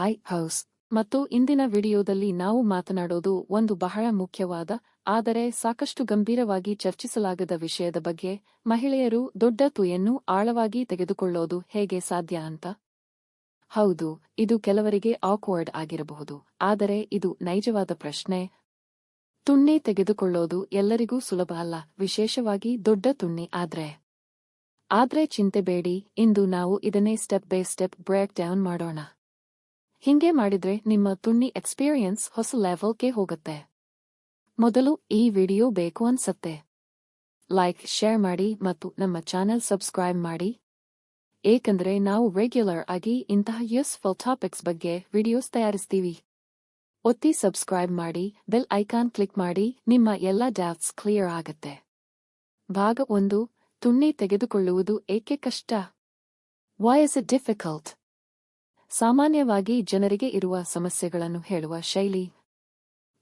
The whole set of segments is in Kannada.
ಹೈ ಹೌಸ್ ಮತ್ತು ಇಂದಿನ ವಿಡಿಯೋದಲ್ಲಿ ನಾವು ಮಾತನಾಡೋದು ಒಂದು ಬಹಳ ಮುಖ್ಯವಾದ, ಆದರೆ ಸಾಕಷ್ಟು ಗಂಭೀರವಾಗಿ ಚರ್ಚಿಸಲಾಗದ ವಿಷಯದ ಬಗ್ಗೆ, ಮಹಿಳೆಯರು ದೊಡ್ಡ ತುಯನ್ನು ಆಳವಾಗಿ ತೆಗೆದುಕೊಳ್ಳೋದು ಹೇಗೆ ಸಾಧ್ಯ ಅಂತ. ಹೌದು, ಇದು ಕೆಲವರಿಗೆ ಆಕ್ವರ್ಡ್ ಆಗಿರಬಹುದು, ಆದರೆ ಇದು ನೈಜವಾದ ಪ್ರಶ್ನೆ. ತುಣ್ಣಿ ತೆಗೆದುಕೊಳ್ಳೋದು ಎಲ್ಲರಿಗೂ ಸುಲಭ ಅಲ್ಲ, ವಿಶೇಷವಾಗಿ ದೊಡ್ಡ ತುಣ್ಣಿ ಆದ್ರೆ. ಆದ್ರೆ ಚಿಂತೆ ಬೇಡಿ, ಇಂದು ನಾವು ಇದನ್ನೇ step by step break down ಮಾಡೋಣ. ಹಿಂಗೆ ಮಾಡಿದ್ರೆ ನಿಮ್ಮ ತುಣ್ಣಿ ಎಕ್ಸ್ಪೀರಿಯನ್ಸ್ ಹೊಸ ಲೆವೆಲ್ಗೆ ಹೋಗುತ್ತೆ. ಮೊದಲು ಈ ವಿಡಿಯೋ ಬೇಕು ಅನ್ಸತ್ತೆ. ಲೈಕ್, ಶೇರ್ ಮಾಡಿ ಮತ್ತು ನಮ್ಮ ಚಾನೆಲ್ ಸಬ್ಸ್ಕ್ರೈಬ್ ಮಾಡಿ. ಏಕೆಂದರೆ ನಾವು ರೆಗ್ಯುಲರ್ ಆಗಿ ಇಂತಹ ಯೂಸ್ಫುಲ್ ಟಾಪಿಕ್ಸ್ ಬಗ್ಗೆ ವಿಡಿಯೋಸ್ ತಯಾರಿಸ್ತೀವಿ. ಒತ್ತಿ ಸಬ್ಸ್ಕ್ರೈಬ್ ಮಾಡಿ, ಬೆಲ್ ಐಕಾನ್ ಕ್ಲಿಕ್ ಮಾಡಿ, ನಿಮ್ಮ ಎಲ್ಲ ಡೌಟ್ಸ್ ಕ್ಲಿಯರ್ ಆಗತ್ತೆ. ಭಾಗ ಒಂದು, ತುಣ್ಣಿ ತೆಗೆದುಕೊಳ್ಳುವುದು ಏಕೆ ಕಷ್ಟ? ವೈ ಇಸ್ ಇಟ್ ಡಿಫಿಕಲ್ಟ್ ಸಾಮಾನ್ಯವಾಗಿ ಜನರಿಗೆ ಇರುವ ಸಮಸ್ಯೆಗಳನ್ನು ಹೇಳುವ ಶೈಲಿ.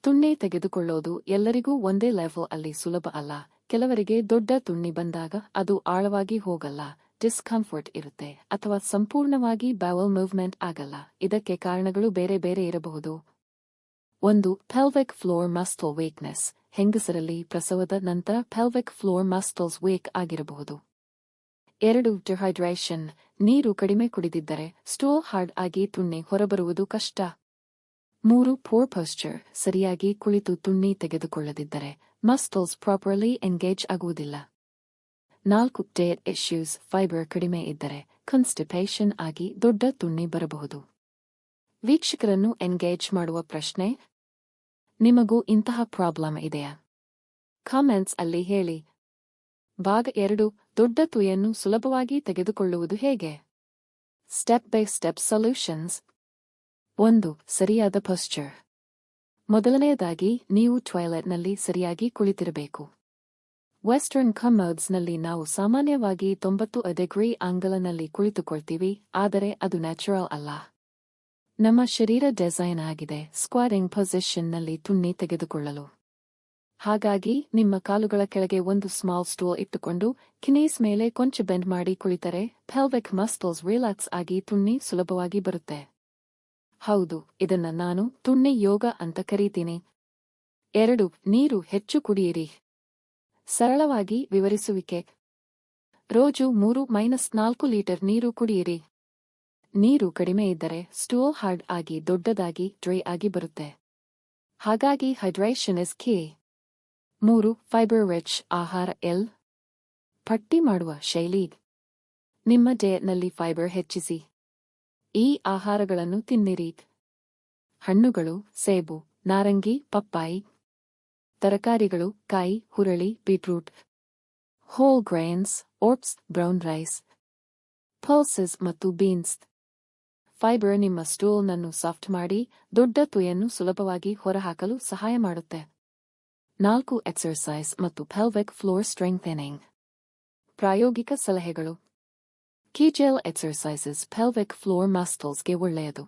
ತುಣ್ಣೆ ತೆಗೆದುಕೊಳ್ಳೋದು ಎಲ್ಲರಿಗೂ ಒಂದೇ ಲೆವೆಲ್ ಅಲ್ಲಿ ಸುಲಭ ಅಲ್ಲ. ಕೆಲವರಿಗೆ ದೊಡ್ಡ ತುಣ್ಣಿ ಬಂದಾಗ ಅದು ಆಳವಾಗಿ ಹೋಗಲ್ಲ ಡಿಸ್ಕಂಫರ್ಟ್ ಇರುತ್ತೆ ಅಥವಾ ಸಂಪೂರ್ಣವಾಗಿ ಬ್ಯಾವಲ್ ಮೂವ್ಮೆಂಟ್ ಆಗಲ್ಲ. ಇದಕ್ಕೆ ಕಾರಣಗಳು ಬೇರೆ ಬೇರೆ ಇರಬಹುದು. ಒಂದು ಫೆಲ್ವೆಕ್ ಫ್ಲೋರ್ ಮಸ್ಟಲ್ ವೇಕ್ನೆಸ್ ಹೆಂಗಸರಲ್ಲಿ ಪ್ರಸವದ ನಂತರ ಫೆಲ್ವೆಕ್ ಫ್ಲೋರ್ ಮಸ್ಟಲ್ಸ್ ವೇಕ್ ಆಗಿರಬಹುದು. ಎರಡು ಡಿಹೈಡ್ರೇಷನ್ ನೀರು ಕಡಿಮೆ ಕುಡಿದಿದ್ದರೆ ಸ್ಟೋಲ್ ಹಾರ್ಡ್ ಆಗಿ ತುಣ್ಣೆ ಹೊರಬರುವುದು ಕಷ್ಟ. ಮೂರು ಪೋರ್ ಪೋಸ್ಚರ್ ಸರಿಯಾಗಿ ಕುಳಿತು ತುಣ್ಣಿ ತೆಗೆದುಕೊಳ್ಳದಿದ್ದರೆ ಮಸ್ಟಲ್ಸ್ ಪ್ರಾಪರ್ಲಿ ಎಂಗೇಜ್ ಆಗುವುದಿಲ್ಲ. ನಾಲ್ಕು ಡೇಟ್ ಇಶ್ಯೂಸ್ ಫೈಬರ್ ಕಡಿಮೆ ಇದ್ದರೆ ಕನ್ಸ್ಟಿಪೇಷನ್ ಆಗಿ ದೊಡ್ಡ ತುಣ್ಣಿ ಬರಬಹುದು. ವೀಕ್ಷಕರನ್ನು ಎಂಗೇಜ್ ಮಾಡುವ ಪ್ರಶ್ನೆ, ನಿಮಗೂ ಇಂತಹ ಪ್ರಾಬ್ಲಮ್ ಇದೆಯಾ? ಕಾಮೆಂಟ್ಸ್ ಅಲ್ಲಿ ಹೇಳಿ. ಭಾಗ ಎರಡು ದೊಡ್ಡ ತುಯನ್ನು ಸುಲಭವಾಗಿ ತೆಗೆದುಕೊಳ್ಳುವುದು ಹೇಗೆ? ಸ್ಟೆಪ್ ಬೈ ಸ್ಟೆಪ್ ಸೊಲ್ಯೂಷನ್ಸ್ ಒಂದು, ಸರಿಯಾದ ಪೋಸ್ಚರ್ ಮೊದಲನೆಯದಾಗಿ, ನೀವು ಟಾಯ್ಲೆಟ್ನಲ್ಲಿ ಸರಿಯಾಗಿ ಕುಳಿತಿರಬೇಕು. ವೆಸ್ಟರ್ನ್ ಕಮರ್ಡ್ಸ್ನಲ್ಲಿ ನಾವು ಸಾಮಾನ್ಯವಾಗಿ ತೊಂಬತ್ತು ಡಿಗ್ರಿ ಆಂಗಲನಲ್ಲಿ ಕುಳಿತುಕೊಳ್ತೀವಿ, ಆದರೆ ಅದು ನ್ಯಾಚುರಲ್ ಅಲ್ಲ. ನಮ್ಮ ಶರೀರ ಡಿಸೈನ್ ಆಗಿದೆ. ಸ್ಕ್ವಾರಿಂಗ್ ಪೊಸಿಷನ್ನಲ್ಲಿ ತುಣ್ಣಿ ತೆಗೆದುಕೊಳ್ಳಲು. ಹಾಗಾಗಿ ನಿಮ್ಮ ಕಾಲುಗಳ ಕೆಳಗೆ ಒಂದು ಸ್ಮಾಲ್ ಸ್ಟೂಲ್ ಇಟ್ಟುಕೊಂಡು, ಕಿನೀಸ್ ಮೇಲೆ ಕೊಂಚ ಬೆಂಡ್ ಮಾಡಿ ಕುಳಿತರೆ ಫೆಲ್ವೆಕ್ ಮಸ್ಟಲ್ಸ್ ರಿಲ್ಯಾಕ್ಸ್ ಆಗಿ ತುಣ್ಣಿ ಸುಲಭವಾಗಿ ಬರುತ್ತೆ. ಹೌದು, ಇದನ್ನ ನಾನು ತುಣ್ಣಿ ಯೋಗ ಅಂತ ಕರೀತೀನಿ. ಎರಡು, ನೀರು ಹೆಚ್ಚು ಕುಡಿಯಿರಿ. ಸರಳವಾಗಿ ವಿವರಿಸುವಿಕೆ. ರೋಜು ಮೂರು ಮೈನಸ್ ನಾಲ್ಕು ಲೀಟರ್ ನೀರು ಕುಡಿಯಿರಿ. ನೀರು ಕಡಿಮೆ ಇದ್ದರೆ ಸ್ಟೂಲ್ ಹಾರ್ಡ್ ಆಗಿ ದೊಡ್ಡದಾಗಿ ಡ್ರೈ ಆಗಿ ಬರುತ್ತೆ. ಹಾಗಾಗಿ ಹೈಡ್ರೇಷನ್ ಇಸ್ ಕೀ ಮೂರು ಫೈಬರ್ ರಿಚ್ ಆಹಾರ ಎಲ್ ಪಟ್ಟಿ ಮಾಡುವ ಶೈಲಿ ನಿಮ್ಮ ಡೇಟ್ನಲ್ಲಿ ಫೈಬರ್ ಹೆಚ್ಚಿಸಿ. ಈ ಆಹಾರಗಳನ್ನು ತಿನ್ನಿರಿ ಹಣ್ಣುಗಳು, ಸೇಬು, ನಾರಂಗಿ, ಪಪ್ಪಾಯಿ. ತರಕಾರಿಗಳು, ಕಾಯಿ, ಹುರಳಿ beetroot whole grains oats brown rice pulses ಮತ್ತು ಬೀನ್ಸ್ ಫೈಬರ್ ನಿಮ್ಮ ಸ್ಟೂಲ್ನನ್ನು ಸಾಫ್ಟ್ ಮಾಡಿ, ದೊಡ್ಡ ತುಯನ್ನು ಸುಲಭವಾಗಿ ಹೊರಹಾಕಲು ಸಹಾಯ ಮಾಡುತ್ತೆ. ನಾಲ್ಕು ಎಕ್ಸರ್ಸೈಸ್ ಮತ್ತು ಪೆಲ್ವೆಕ್ ಫ್ಲೋರ್ ಸ್ಟ್ರೆಂಥೆನಿಂಗ್ ಪ್ರಾಯೋಗಿಕ ಸಲಹೆಗಳು. ಕಿಜೆಲ್ ಎಕ್ಸರ್ಸೈಸಸ್ ಪೆಲ್ವೆಕ್ ಫ್ಲೋರ್ ಮಸ್ಟಲ್ಸ್ಗೆ ಒಳ್ಳೆಯದು.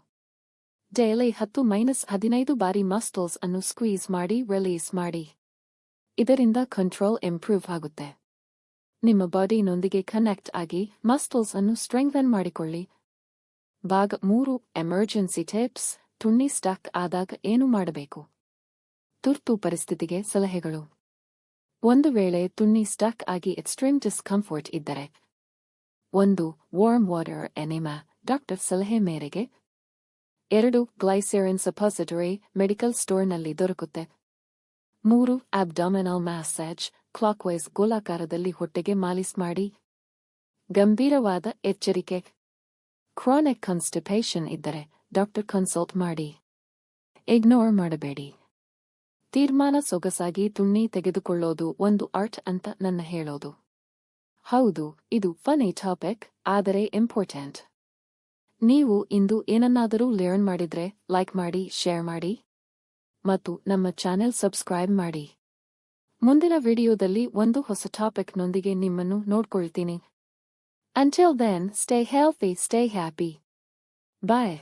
ಡೈಲಿ ಹತ್ತು ಮೈನಸ್ ಹದಿನೈದು ಬಾರಿ ಮಸ್ಟಲ್ಸ್ ಅನ್ನು ಸ್ಕ್ವೀಸ್ ಮಾಡಿ ರಿಲೀಸ್ ಮಾಡಿ. ಇದರಿಂದ ಕಂಟ್ರೋಲ್ ಇಂಪ್ರೂವ್ ಆಗುತ್ತೆ. ನಿಮ್ಮ ಬಾಡಿನೊಂದಿಗೆ ಕನೆಕ್ಟ್ ಆಗಿ ಮಸ್ಟಲ್ಸ್ ಅನ್ನು ಸ್ಟ್ರೆಂಗ್ಥನ್ ಮಾಡಿಕೊಳ್ಳಿ. ಭಾಗ ಮೂರು ಎಮರ್ಜೆನ್ಸಿ ಟಿಪ್ಸ್ ತುಣ್ಣಿ ಸ್ಟಕ್ ಆದಾಗ ಏನು ಮಾಡಬೇಕು? ತುರ್ತು ಪರಿಸ್ಥಿತಿಗೆ ಸಲಹೆಗಳು. ಒಂದು ವೇಳೆ ತುಣ್ಣಿ ಸ್ಟಕ್ ಆಗಿ ಎಕ್ಸ್ಟ್ರೀಮ್ ಡಿಸ್ಕಂಫರ್ಟ್ ಇದ್ದರೆ. ಒಂದು, ವಾರ್ಮ್ ವಾಟರ್ ಎನಿಮಾ, ಡಾಕ್ಟರ್ ಸಲಹೆ ಮೇರೆಗೆ. ಎರಡು, ಗ್ಲೈಸೆರಿನ್ ಸಪಾಸಿಟರಿ ಮೆಡಿಕಲ್ ಸ್ಟೋರ್ನಲ್ಲಿ ದೊರಕುತ್ತೆ. ಮೂರು, ಅಬ್ಡಾಮಿನಲ್ ಮ್ಯಾಸಾಜ್, ಕ್ಲಾಕ್ವೈಸ್ ಗೋಲಾಕಾರದಲ್ಲಿ ಹೊಟ್ಟೆಗೆ ಮಾಲಿಸ್ ಮಾಡಿ. ಗಂಭೀರವಾದ ಎಚ್ಚರಿಕೆ. ಕ್ರಾನಿಕ್ ಕಾನ್ಸ್ಟಿಪೇಷನ್ ಇದ್ದರೆ ಡಾಕ್ಟರ್ ಕನ್ಸಲ್ಟ್ ಮಾಡಿ. ಇಗ್ನೋರ್ ಮಾಡಬೇಡಿ. ತೀರ್ಮಾನ ಸೊಗಸಾಗಿ ತುಣ್ಣಿ ತೆಗೆದುಕೊಳ್ಳೋದು ಒಂದು ಆರ್ಟ್ ಅಂತ ನನ್ನ ಹೇಳೋದು. ಹೌದು, ಇದು ಫನಿ ಟಾಪಿಕ್ ಆದರೆ ಇಂಪಾರ್ಟೆಂಟ್ ನೀವು ಇಂದು ಏನನ್ನಾದರೂ ಲರ್ನ್ ಮಾಡಿದ್ರೆ ಲೈಕ್ ಮಾಡಿ ಶೇರ್ ಮಾಡಿ. ಮತ್ತು ನಮ್ಮ ಚಾನೆಲ್ ಸಬ್ಸ್ಕ್ರೈಬ್ ಮಾಡಿ. ಮುಂದಿನ ವಿಡಿಯೋದಲ್ಲಿ ಒಂದು ಹೊಸ ಟಾಪಿಕ್ನೊಂದಿಗೆ ನಿಮ್ಮನ್ನು ನೋಡ್ಕೊಳ್ತೀನಿ. Until then stay healthy stay happy bye